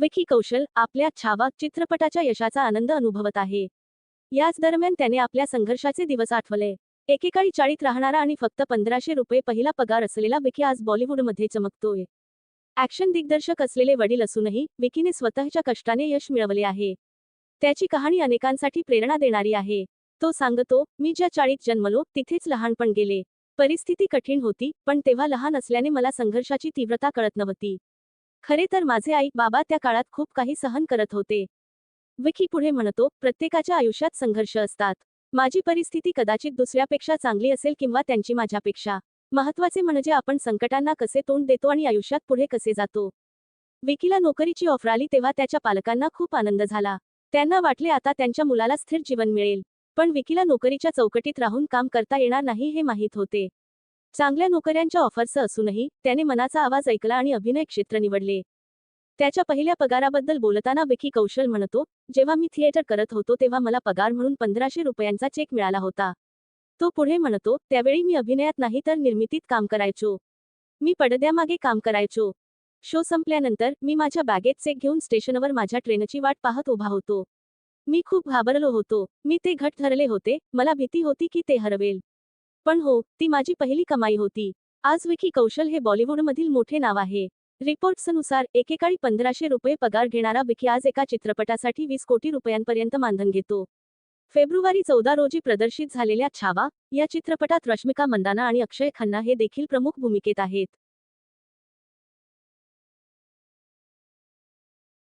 विकी कौशल आपल्या छावा चित्रपटाच्या यशाचा आनंद अनुभवत आहे. याच दरम्यान त्याने आपल्या संघर्षाचे दिवस आठवले. एकेकाळी चाळीत राहणारा आणि फक्त पंधराशे रुपये पहिला पगार असलेला विकी आज बॉलिवूडमध्ये चमकतोय. ऍक्शन दिग्दर्शक असलेले वडील असूनही विकीने स्वतःच्या कष्टाने यश मिळवले आहे. त्याची कहाणी अनेकांसाठी प्रेरणा देणारी आहे. तो सांगतो मी ज्या चाळीत जन्मलो तिथेच लहानपण गेले. परिस्थिती कठीण होती पण तेव्हा लहान असल्याने मला संघर्षाची तीव्रता कळत नव्हती. खरे तर माझे आई बाबा त्या काळात खूप काही सहन करत होते. विकी पुढे म्हणतो प्रत्येकाच्या आयुष्यात संघर्ष असतात. माझी परिस्थिती कदाचित दुसऱ्यापेक्षा चांगली असेल किंवा त्यांची माझ्यापेक्षा. महत्त्वाचे म्हणजे आपण संकटांना कसे तोंड देतो आणि आयुष्यात पुढे कसे जातो. विकीला नोकरीची ऑफर आली तेव्हा त्याच्या पालकांना खूप आनंद झाला. त्यांना वाटले आता त्यांच्या मुलाला स्थिर जीवन मिळेल. पण विकीला नोकरीच्या चौकटीत राहून काम करता येणार नाही हे माहीत होते. चांगल्या नोकऱ्यांच्या ऑफर्स असूनही त्याने मनाचा आवाज ऐकला आणि अभिनय क्षेत्र निवडले. त्याच्या पहिल्या पगाराबद्दल बोलताना विकी कौशल म्हणतो जेव्हा मी थिएटर करत होतो तेव्हा मला पगार म्हणून पंधराशे रुपयांचा चेक मिळाला होता. तो पुढे म्हणतो त्यावेळी मी अभिनयात नाही तर निर्मितीत काम करायचो. मी पडद्यामागे काम करायचो. शो संपल्यानंतर मी माझ्या बॅगेत चेक घेऊन स्टेशनवर माझ्या ट्रेनची वाट पाहत उभा होतो. मी खूप घाबरलो होतो. मी ते घट धरले होते. मला भीती होती की ते हरवेल. पण हो ती माझी पहिली कमाई होती. आज विकी कौशल हे बॉलिवूडमधील मोठे नाव आहे. रिपोर्ट्सनुसार एकेकाळी पंधराशे रुपये पगार घेणारा विकी आज एका चित्रपटासाठी वीस कोटी रुपयांपर्यंत मानधन घेतो. फेब्रुवारी चौदा रोजी प्रदर्शित झालेल्या छावा या चित्रपटात रश्मिका मंदाना आणि अक्षय खन्ना हे देखील प्रमुख भूमिकेत आहेत.